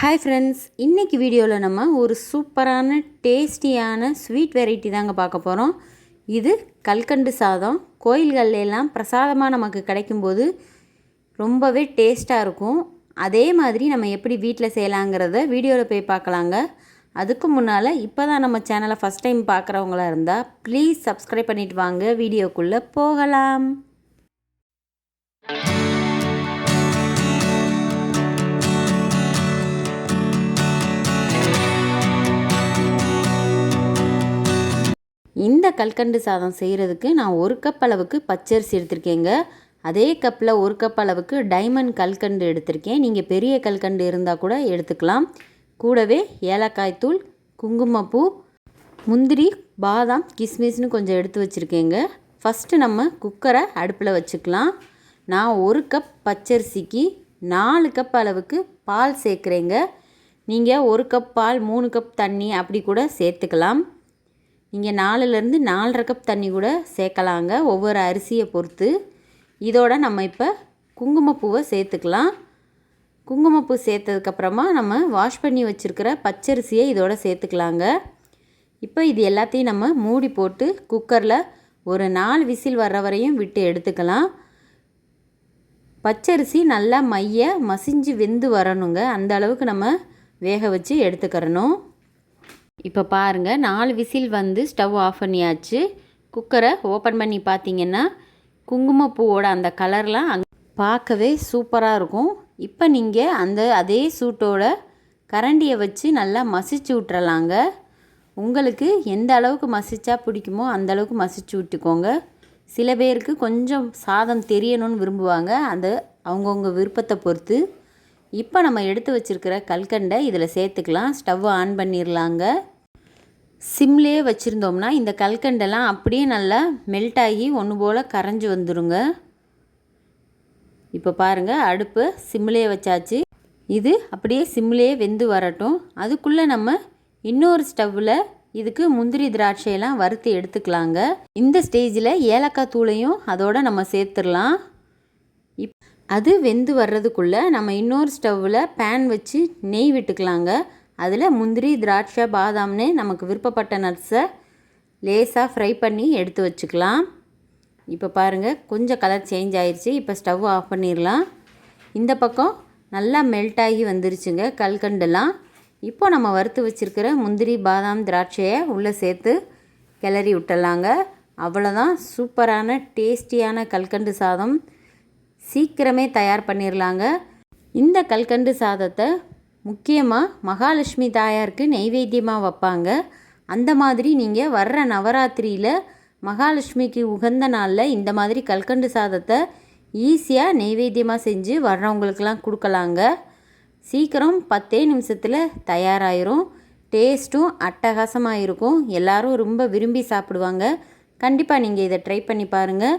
Hi friends இன்றைக்கி வீடியோவில் நம்ம ஒரு சூப்பரான டேஸ்டியான ஸ்வீட் வெரைட்டி தாங்க பார்க்க போகிறோம் இது கல்கண்டு சாதம். கோயில்கள்ல எல்லாம் பிரசாதமாக நமக்கு கிடைக்கும்போது ரொம்பவே டேஸ்ட்டாக இருக்கும். அதே மாதிரி நம்ம எப்படி வீட்டில் செய்யலாங்கிறத வீடியோவில் போய் பார்க்கலாங்க. அதுக்கு முன்னால் இப்போ தான் நம்ம சேனலை ஃபஸ்ட் டைம் பார்க்குறவங்களா இருந்தால் ப்ளீஸ் சப்ஸ்கிரைப் பண்ணிவிட்டு வாங்க. வீடியோக்குள்ளே போகலாம். இந்த கல்கண்டு சாதம் செய்கிறதுக்கு நான் ஒரு கப் அளவுக்கு பச்சரிசி எடுத்திருக்கேங்க. அதே கப்பில் ஒரு கப் அளவுக்கு டைமண்ட் கல்கண்டு எடுத்திருக்கேன். நீங்கள் பெரிய கல்கண்டு இருந்தால் கூட எடுத்துக்கலாம். கூடவே ஏலக்காய் தூள் குங்குமப்பூ முந்திரி பாதாம் கிஸ்மிஸ்னு கொஞ்சம் எடுத்து வச்சுருக்கேங்க. ஃபஸ்ட்டு நம்ம குக்கரை அடுப்பில் வச்சுக்கலாம். நான் ஒரு கப் பச்சரிசிக்கு நாலு கப் அளவுக்கு பால் சேர்க்குறேங்க. நீங்கள் ஒரு கப் பால் மூணு கப் தண்ணி அப்படி கூட சேர்த்துக்கலாம். நீங்கள் நாலுலேருந்து நாலரை கப் தண்ணி கூட சேர்க்கலாங்க. ஒவ்வொரு அரிசியை பொறுத்து. இதோட நம்ம இப்போ குங்குமப்பூவை சேர்த்துக்கலாம். குங்குமப்பூ சேர்த்ததுக்கப்புறமா நம்ம வாஷ் பண்ணி வச்சுருக்கிற பச்சரிசியை இதோட சேர்த்துக்கலாங்க. இப்போ இது எல்லாத்தையும் நம்ம மூடி போட்டு குக்கரில் ஒரு நாலு விசில் வர்ற வரையும் விட்டு எடுத்துக்கலாம். பச்சரிசி நல்லா மைய மசிஞ்சு வெந்து வரணுங்க. அந்த அளவுக்கு நம்ம வேக வச்சு எடுத்துக்கிறணும். இப்போ பாருங்கள் நாலு விசில் வந்து ஸ்டவ் ஆஃப் பண்ணியாச்சு. குக்கரை ஓப்பன் பண்ணி பார்த்தீங்கன்னா குங்குமப்பூவோட அந்த கலர்லாம் அங் பார்க்கவே சூப்பராக இருக்கும். இப்போ நீங்கள் அந்த அதே சூட்டோட கரண்டியை வச்சு நல்லா மசிச்சு விட்றலாங்க உங்களுக்கு எந்த அளவுக்கு மசிச்சா பிடிக்குமோ அந்த அளவுக்கு மசிச்சு விட்டுக்கோங்க சில பேருக்கு கொஞ்சம் சாதம் தெரியணும்னு விரும்புவாங்க. அது அவங்கவுங்க விருப்பத்தை பொறுத்து. இப்போ நம்ம எடுத்து வச்சுருக்கிற கல்கண்டை இதில் சேர்த்துக்கலாம். ஸ்டவ் ஆன் பண்ணிடலாங்க சிம்லேயே வச்சுருந்தோம்னா இந்த கல்கண்டெல்லாம் அப்படியே நல்லா மெல்ட் ஆகி ஒன்று போல் கரைஞ்சி வந்துடுங்க இப்போ பாருங்கள் அடுப்பு சிம்லேயே வச்சாச்சு. இது அப்படியே சிம்லேயே வெந்து வரட்டும். அதுக்குள்ளே நம்ம இன்னொரு ஸ்டவ்வில் இதுக்கு முந்திரி திராட்சையெல்லாம் வறுத்து எடுத்துக்கலாங்க. இந்த ஸ்டேஜில் ஏலக்காய் தூளையும் அதோடு நம்ம சேர்த்துடலாம் அது வெந்து வர்றதுக்குள்ளே நம்ம இன்னொரு ஸ்டவ்வில் பேன் வச்சு நெய் விட்டுக்கலாங்க. அதில் முந்திரி திராட்சை பாதாம்னு நமக்கு விருப்பப்பட்ட நட்ஸை லேசாக ஃப்ரை பண்ணி எடுத்து வச்சுக்கலாம். இப்போ பாருங்கள் கொஞ்சம் கலர் சேஞ்ச் ஆயிடுச்சு இப்போ ஸ்டவ் ஆஃப் பண்ணிடலாம் இந்த பக்கம் நல்லா மெல்ட் ஆகி வந்துருச்சுங்க கல்கண்டெல்லாம். இப்போ நம்ம வறுத்து வச்சுருக்கிற முந்திரி பாதாம் திராட்சையை உள்ளே சேர்த்து கிளறி விட்டுடலாங்க. அவ்வளோதான் சூப்பரான டேஸ்டியான கல்கண்டு சாதம். சீக்கிரமே தயார் பண்ணிடலாங்க இந்த கல்கண்டு சாதத்தை முக்கியமாக மகாலட்சுமி தாயாருக்கு நெய்வேத்தியமாக வைப்பாங்க. அந்த மாதிரி நீங்கள் வர்ற நவராத்திரியில் மகாலட்சுமிக்கு உகந்த நாளில் இந்த மாதிரி கல்கண்டு சாதத்தை ஈஸியாக நெய்வேத்தியமாக செஞ்சு வர்றவங்களுக்கெல்லாம் கொடுக்கலாங்க. சீக்கிரம் பத்தே நிமிஷத்தில் தயாராகிரும் டேஸ்ட்டும் அட்டகாசமாக இருக்கும். எல்லோரும் ரொம்ப விரும்பி சாப்பிடுவாங்க. கண்டிப்பாக நீங்கள் இதை ட்ரை பண்ணி பாருங்கள்